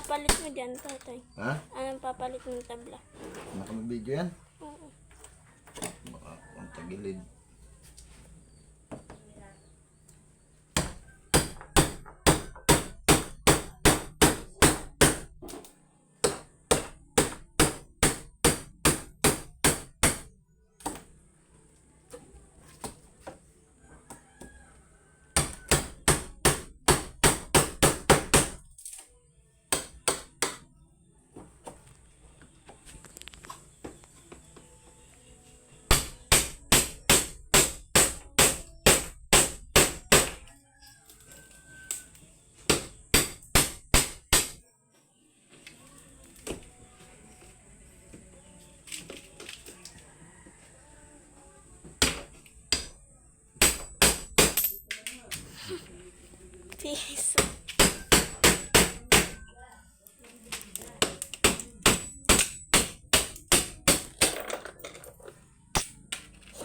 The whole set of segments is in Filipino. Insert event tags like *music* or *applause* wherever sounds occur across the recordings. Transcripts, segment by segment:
Ano papalit mo dyan, tatay? Ha? Anong papalit ng tabla? Nakamabidyo yan? Oo. Baka ang tagilid.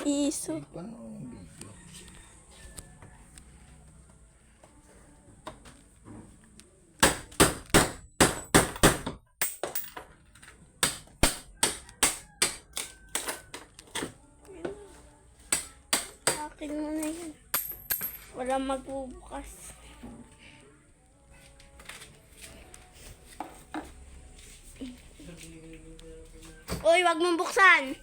Piso. Akin mo na yun. Walang magbubukas. Uy, wag mong buksan.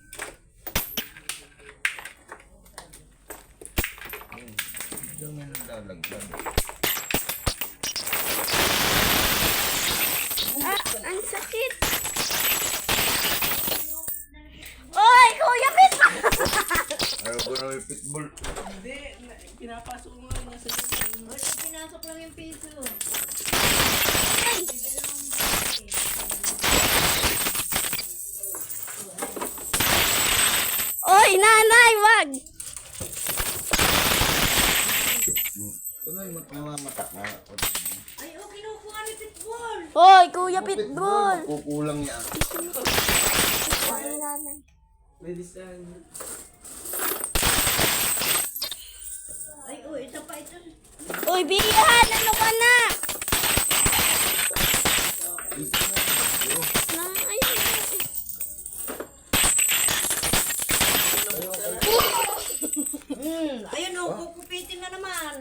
Diyan nalalaglag. Ah, ang sakit. Uy, kuya, pa! *laughs* Ayaw ko na may pitbull. Hindi, na- pinapasok mo nga niya sa loob. Ba't pinasok lang yung piso? Uy, nanay, wag! Na yung namamatak na. Ay, oh, kinukuha ni Pitbull! Uy, kuya, pitbull! Kukulang niya. Ladies and Ay, oh, ito pa ito. Uy, bihan! Ano ka? Na,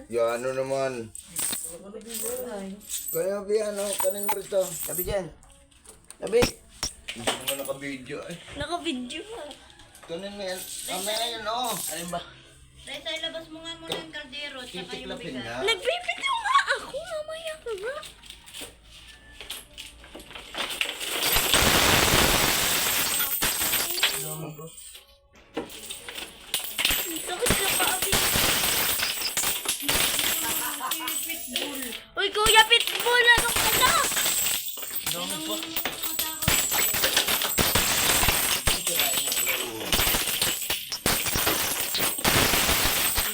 Yan ano naman. Ay, Kaya bi ano, kanin mo rito. Sabi dyan. Sabi. Hindi naman naka-video eh. Naka-video ka. Kanin mo yan. Mamaya yan oh. Alin ba? Tay, tay, labas mo nga muna yung kaldero at saka yung bigas. na. Nagbibitaw nga ako. Mamaya ka nga. Ang sakit na paabi. Uy, kuya, pitbull! Ano ka na? Dami po.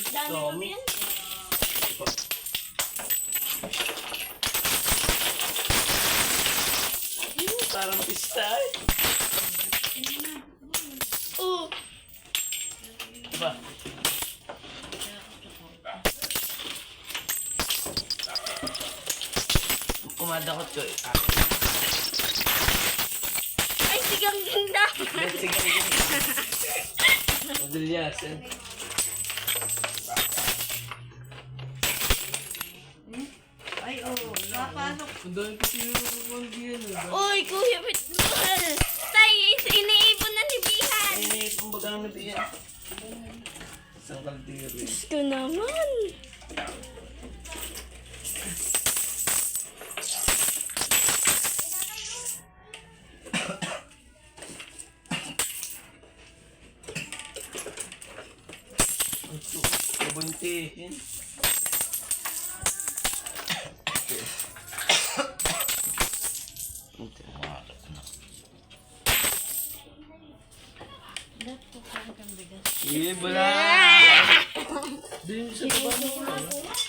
Dami mo yan. Parang eh. Oh, Diba? Kumadakot ko eh. Ah, ay, sigang ganda. let's sige. Madalyas eh. Ay, oh, napasok. Ang dami kasi yung eh. Uy, kuya, pitbull! Tay, iniipon na ni Bihan. Ay, kumbaga naman ito yan. Isang kaldero eh. Diyos ko naman. Bigas. Eh, wala. Din sa baba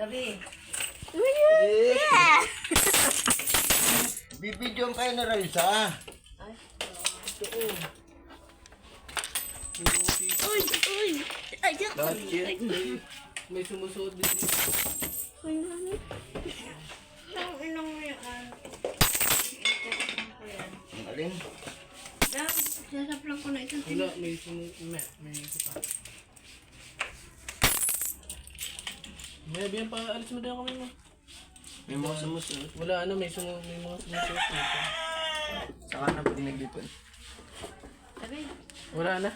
Tabi. Yeah! Bibidyoan kayo na Raisa. Ay, oo. Uy! Uy! Ay, yak! Lahat yan. Ay, May sumusuot din dito. Uy, mami. Ang inang mo yan. Ang alin? Dam, sasaplang ko na ito. Wala, may sumu... May, may isa pa. May biyan pa, alis mo din kami mo. May mga sumusunod. Wala ano, may sumu... May mga sumusuot dito. Saka na pag naglipad. Sabi, Wala na.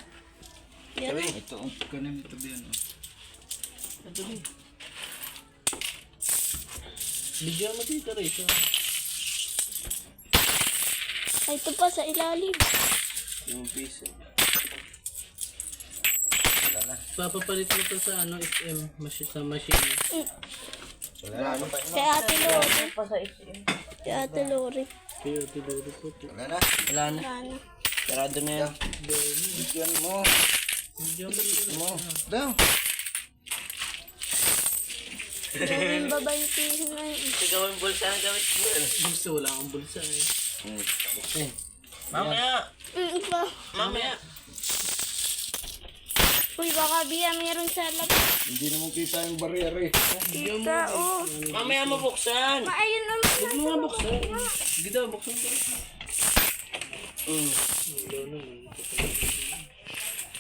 yan. Ito, ang kanin ito ba yan? oh. Ito din. Bigyan mo dito Ay, ito pa sa ilalim. Yung piso. Papapalit mo to sa ano, SM. Machine, sa machine. Wala na. Ano pa Kay Ate Lori. Pa sa SM. Kay Ate Lori. Kaya tinuro po to. Wala na. Wala na. Ano? Sarado na yan. Bigyan mo. Bigyan mo. Daw. Yung babantihin na yun. Gawin bulsa ang gamit mo. Bulsa, wala kang bulsa eh. Hmm. Mamaya! Mm. Mamaya! Uy, baka biya meron sa labas. Hindi naman kita yung barrier eh. Kita, oh. Mamaya mo buksan! Maayun naman. Huwag mo nga buksan. Hindi daw, buksan ko. Mm. Wala naman.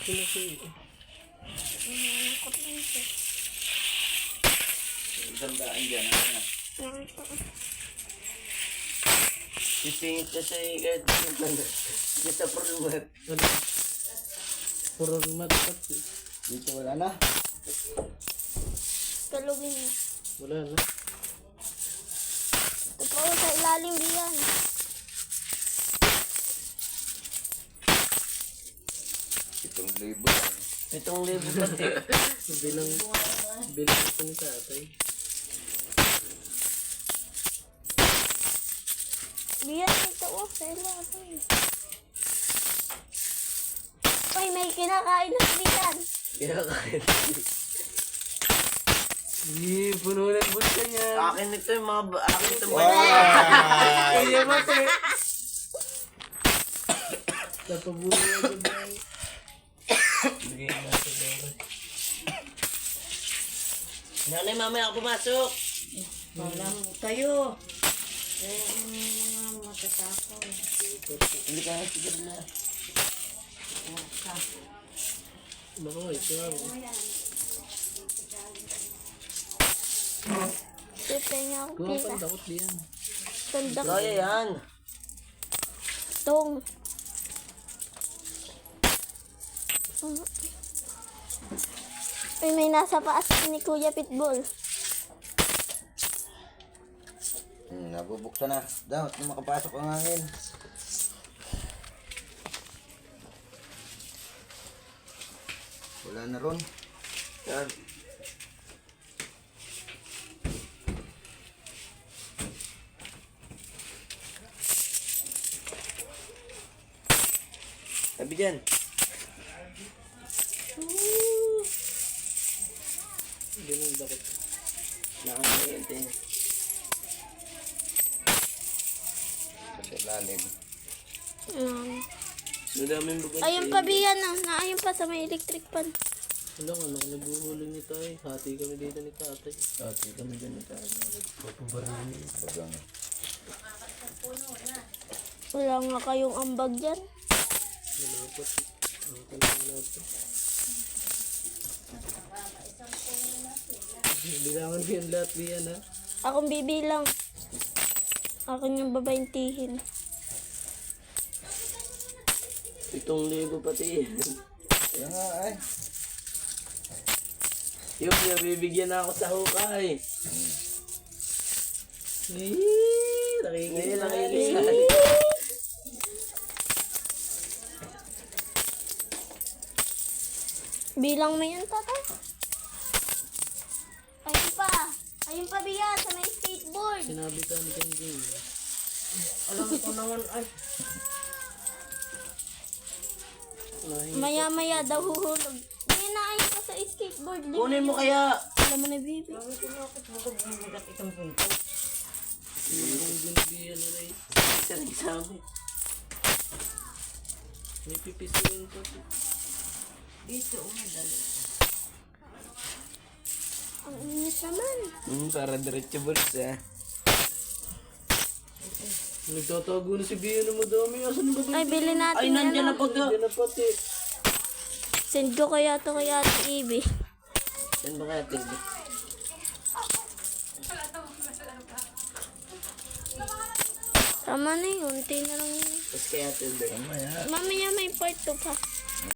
Sino siya? Isang daan dyan. Ano? Sisingit ka sa ikat. Kita perlumat. Ano? Puro mat. Dito wala na. Kalugin niya. Wala na. Ito pa sa ilalim biyan. Itong label. Itong libo pati. *laughs* bilang, bilang ito ni tatay. Biyan ito oh, sa ilalim. Uy, may kinakain na biyan. Kinakain. Hindi, puno ng bulsa niya. Akin ito yung mga, ba- akin ito Wow! Kaya *laughs* mati. *laughs* Napabuhay ako dyan. Bigay na sa. Nanay, mamaya ako pumasok. Walang kayo. Eh, ang mga matatakaw. Hindi ka na siguro na. Bako, ikaw. Ito niya ako kita. pa dakot diyan. Tanda ko. yan. Tong. Uy, may nasa paas ni Kuya Pitbull. Hmm, nabubuksan na. Daw, na makapasok ang hangin. Wala na ron. Yan. Sabi dyan. Ganun bakit? Nakakayente. Sa lalim. Um, Madaming bagal. ayun pa biyan na. Naayun pa sa may electric pan. Wala nga, nung naghuhulog ni tayo. Hati kami dito ni tatay. Dati kami ganito. Pag ano. Wala nga kayong ambag dyan. Wala pa. Ang kailangan natin. Bilangan ko yung lahat diyan ha. Akong bibilang. Akin yung babaintihin. Itong libo pati. Kaya nga ay. Yung yung bibigyan na ako sa hukay. Eh, nakikita, nakikita. Bilang mo yan, tata. Ayun pa. Ayun pa biyan sa may skateboard. Sinabi ka ni Kenjing. Alam ko naman, ay, Maya-maya daw huhulog. Hindi na ayun pa sa skateboard. Kunin mo kaya. Alam mo na, baby. Yung binabihan na rin. Isa rin sa amin. May pipisuin to. Dito, umadali. Ang init naman. Hmm, para diretso bulsa. Nagtatago na si Bia na madami. Asan ba ba? Ay, bili natin Ay, yan. nandyan na pagka. Nandyan na pati. Send ko kaya to kaya Ate Ivy. Saan ba kaya tigil? Tama na yun. Unti na lang yun. Tapos kaya tigil. Mamaya. Mamaya may part 2 pa.